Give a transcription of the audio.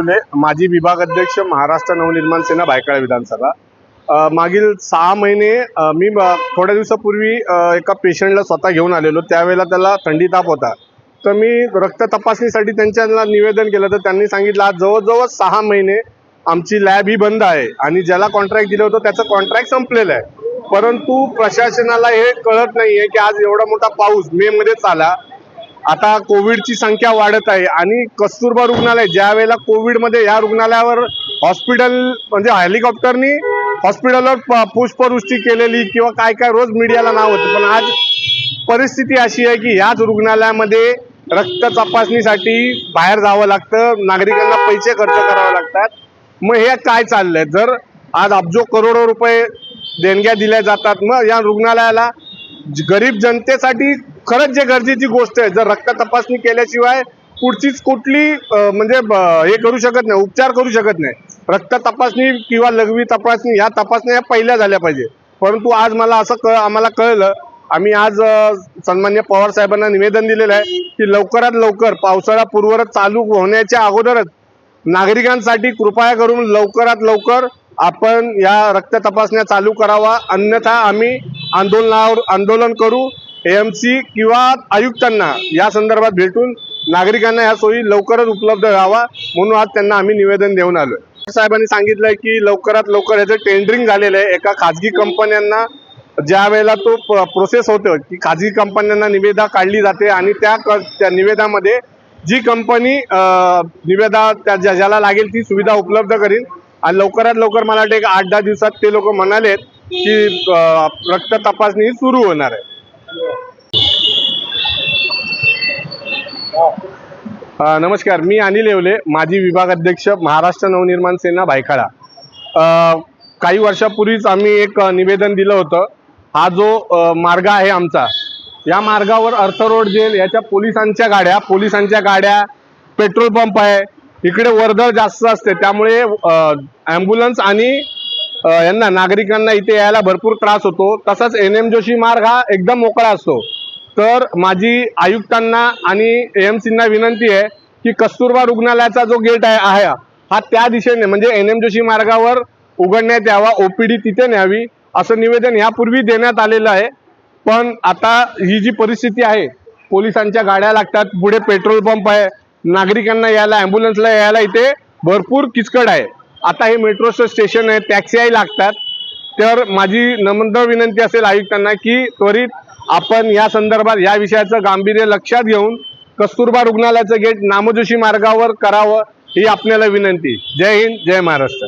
फुले माजी विभाग अध्यक्ष महाराष्ट्र नवनिर्माण सेना भायखळा विधानसभा. मागील सहा महिने मी थोड्या दिवसापूर्वी एका पेशंटला स्वतः घेऊन आलेलो. त्यावेळेला त्याला थंडी ताप होता. तर मी रक्त तपासणीसाठी त्यांच्याला निवेदन केलं. तर त्यांनी सांगितलं आज जवळजवळ सहा महिने आमची लॅब ही बंद आहे आणि ज्याला कॉन्ट्रॅक्ट दिलं होतं त्याचं कॉन्ट्रॅक्ट संपलेलं आहे. परंतु प्रशासनाला हे कळत नाहीये की आज एवढा मोठा पाऊस मे मध्येच आला. आता कोविडची संख्या वाढत आहे आणि कस्तुरबा रुग्णालय ज्या वेळेला कोविडमध्ये या रुग्णालयावर हॉस्पिटल म्हणजे हेलिकॉप्टरनी हॉस्पिटलवर प- पुष्पवृष्टी केलेली किंवा काय काय रोज मीडियाला नाव होतं. पण आज परिस्थिती अशी आहे की याच रुग्णालयामध्ये रक्त तपासणीसाठी बाहेर जावं लागतं नागरिकांना पैसे खर्च करावे लागतात. मग हे काय चाललंय? जर आज अब्जो करोडो रुपये देणग्या दिल्या जातात मग या रुग्णालयाला गरीब जनतेसाठी खरंच जे गरजेची गोष्ट आहे जर रक्त तपासणी केल्याशिवाय पुढचीच कुठली म्हणजे ब- हे करू शकत नाही उपचार करू शकत नाही. रक्त तपासणी किंवा लघवी तपासणी ह्या तपासण्या या पहिल्या झाल्या पाहिजे. परंतु आज मला असं कळ आम्हाला कळलं आम्ही आज सन्मान्य पवार साहेबांना निवेदन दिलेलं आहे की लवकरात लवकर पावसाळा पूर्वरच चालू होण्याच्या अगोदरच नागरिकांसाठी कृपया करून लवकरात लवकर आपण या रक्त तपासण्या चालू करावा. अन्यथा आम्ही आंदोलनावर आंदोलन करू एएमसी किंवा आयुक्तांना या संदर्भात भेटून नागरिकांना या सोयी लवकरच उपलब्ध व्हावा म्हणून आज त्यांना आम्ही निवेदन देऊन आलो साहेबांनी सांगितलंय की लवकरात लवकर याचं टेंडरिंग झालेलं आहे. एका खाजगी कंपन्यांना ज्या वेळेला तो प्रोसेस होतो की खाजगी कंपन्यांना निवेदा काढली जाते आणि त्या क- त्या निवेदामध्ये जी कंपनी निवेदा त्या ज्या- ज्याला लागेल ती सुविधा उपलब्ध करील आणि लवकरात लवकर मला वाटतं एक आठ दहा दिवसात ते लोक म्हणालेत की रक्त तपासणी ही सुरू होणार आहे. नमस्कार मी अनिल येवले माजी विभाग अध्यक्ष महाराष्ट्र नवनिर्माण सेना भायखळा. काही वर्षापूर्वीच आम्ही एक निवेदन दिलं होतं. हा जो मार्ग आहे आमचा या मार्गावर अर्थ रोड जेल याच्या पोलिसांच्या गाड्या पोलिसांच्या गाड्या पेट्रोल पंप आहे इकडे वर्दळ जास्त असते त्यामुळे ॲम्ब्युलन्स आणि यांना नागरिकांना इथे यायला भरपूर त्रास होतो. तसाच एन एम जोशी मार्ग हा एकदम मोकळा असतो. तर माझी आयुक्तांना आणि एम सींना विनंती आहे की कस्तुरबा रुग्णालयाचा जो गेट आहे आहे हा त्या दिशेने म्हणजे एन एम जोशी मार्गावर उघडण्यात यावा ओपीडी तिथे न्यावी असं निवेदन यापूर्वी देण्यात आलेलं आहे. पण आता ही जी परिस्थिती आहे पोलिसांच्या गाड्या लागतात पुढे पेट्रोल पंप आहे नागरिकांना यायला ॲम्ब्युलन्सला यायला इथे भरपूर किचकट आहे. आता हे मेट्रोचं स्टेशन आहे टॅक्सीही लागतात. तर माझी नम्र विनंती असेल आयुक्तांना की त्वरित आपण या संदर्भात या विषयाचं गांभीर्य लक्षात घेऊन कस्तुरबा रुग्णालयाचं गेट नामजोशी मार्गावर करावं ही आपल्याला विनंती. जय हिंद जय महाराष्ट्र.